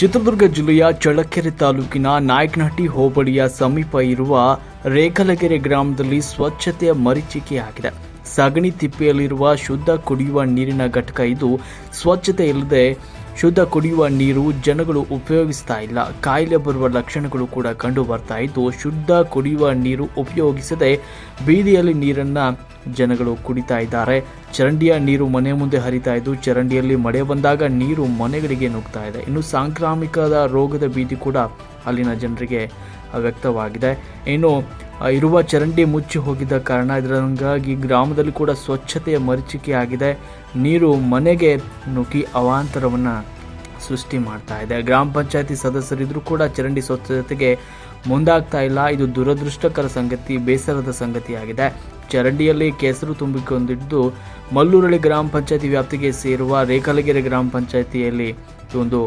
ಚಿತ್ರದುರ್ಗ ಜಿಲ್ಲೆಯ ಚಳ್ಳಕೆರೆ ತಾಲೂಕಿನ ನಾಯಕನಹಟ್ಟಿ ಹೋಬಳಿಯ ಸಮೀಪ ಇರುವ ರೇಖಲಗೆರೆ ಗ್ರಾಮದಲ್ಲಿ ಸ್ವಚ್ಛತೆಯ ಮರೀಚಿಕೆಯಾಗಿದೆ. ಸಗಣಿ ತಿಪ್ಪೆಯಲ್ಲಿರುವ ಶುದ್ಧ ಕುಡಿಯುವ ನೀರಿನ ಘಟಕ ಇದು ಸ್ವಚ್ಛತೆ ಇಲ್ಲದೆ ಶುದ್ಧ ಕುಡಿಯುವ ನೀರು ಜನಗಳು ಉಪಯೋಗಿಸ್ತಾ ಇಲ್ಲ. ಕಾಯಿಲೆ ಬರುವ ಲಕ್ಷಣಗಳು ಕೂಡ ಕಂಡು ಬರ್ತಾ ಇದ್ದು, ಶುದ್ಧ ಕುಡಿಯುವ ನೀರು ಉಪಯೋಗಿಸದೆ ಬೀದಿಯಲ್ಲಿ ನೀರನ್ನ ಜನಗಳು ಕುಡಿತಾ ಇದ್ದಾರೆ. ಚರಂಡಿಯ ನೀರು ಮನೆ ಮುಂದೆ ಹರಿತಾ ಇದ್ದು, ಚರಂಡಿಯಲ್ಲಿ ಮಳೆ ಬಂದಾಗ ನೀರು ಮನೆಗಳಿಗೆ ನುಗ್ತಾ ಇದೆ. ಇನ್ನು ಸಾಂಕ್ರಾಮಿಕದ ರೋಗದ ಬೀದಿ ಕೂಡ ಅಲ್ಲಿನ ಜನರಿಗೆ ವ್ಯಕ್ತವಾಗಿದೆ. ಇನ್ನು ಇರುವ ಚರಂಡಿ ಮುಚ್ಚಿ ಹೋಗಿದ್ದ ಕಾರಣ ಇದರಂಗಾಗಿ ಗ್ರಾಮದಲ್ಲಿ ಕೂಡ ಸ್ವಚ್ಛತೆಯ ಮರೀಚಿಕೆಯಾಗಿದೆ ನೀರು ಮನೆಗೆ ನುಗ್ಗಿ ಅವಾಂತರವನ್ನು ಸೃಷ್ಟಿ ಮಾಡ್ತಾ ಇದೆ. ಗ್ರಾಮ ಪಂಚಾಯತಿ ಸದಸ್ಯರಿದ್ರೂ ಕೂಡ ಚರಂಡಿ ಸ್ವಚ್ಛತೆಗೆ ಮುಂದಾಗ್ತಾ ಇಲ್ಲ. ಇದು ದುರದೃಷ್ಟಕರ ಸಂಗತಿ, ಬೇಸರದ ಸಂಗತಿಯಾಗಿದೆ. ಚರಂಡಿಯಲ್ಲಿ ಕೆಸರು ತುಂಬಿಕೊಂಡಿದ್ದು ಮಲ್ಲೂರಳ್ಳಿ ಗ್ರಾಮ ಪಂಚಾಯತಿ ವ್ಯಾಪ್ತಿಗೆ ಸೇರುವ ರೇಖಲಗೆರೆ ಗ್ರಾಮ ಪಂಚಾಯತಿಯಲ್ಲಿ ಒಂದು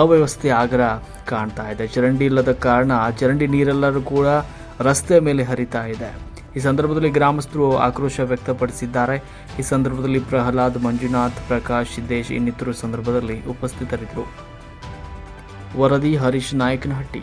ಅವ್ಯವಸ್ಥೆ ಆಗರ ಕಾಣ್ತಾ ಇದೆ. ಚರಂಡಿ ಇಲ್ಲದ ಕಾರಣ ಚರಂಡಿ ನೀರೆಲ್ಲರೂ ಕೂಡ ರಸ್ತೆ ಮೇಲೆ ಹರಿತಾ ಇದೆ. ಈ ಸಂದರ್ಭದಲ್ಲಿ ಗ್ರಾಮಸ್ಥರು ಆಕ್ರೋಶ ವ್ಯಕ್ತಪಡಿಸಿದ್ದಾರೆ. ಈ ಸಂದರ್ಭದಲ್ಲಿ ಪ್ರಹ್ಲಾದ್, ಮಂಜುನಾಥ್, ಪ್ರಕಾಶ್, ಸಿದ್ದೇಶ್ ಇನ್ನಿತರ ಸಂದರ್ಭದಲ್ಲಿ ಉಪಸ್ಥಿತರಿದ್ದರು. ವರದಿ ಹರೀಶ್ ನಾಯಕನಹಟ್ಟಿ.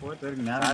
போய் தெரியும் நேரம்